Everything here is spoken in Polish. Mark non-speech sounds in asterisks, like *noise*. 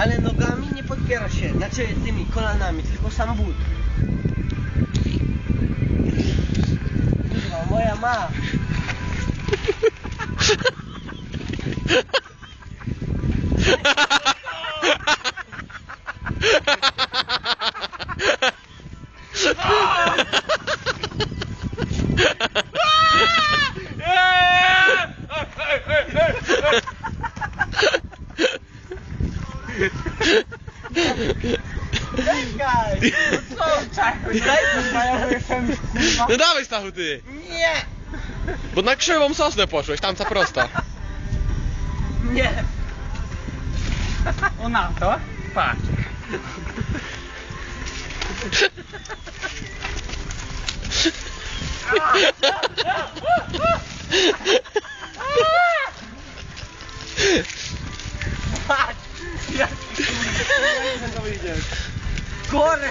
Ale nogami nie podpiera się, znaczy tymi kolanami, tylko sam but. Moja ma. *laughs* Czekaj! No co, czekaj? Daj jestem kurwa. No dawaj Stachu ty! Nie! Bo na krzywą sosnę poszłeś, tam co prosta. Nie! O na to? Patrz. Patrz! *laughs* *laughs* Corre!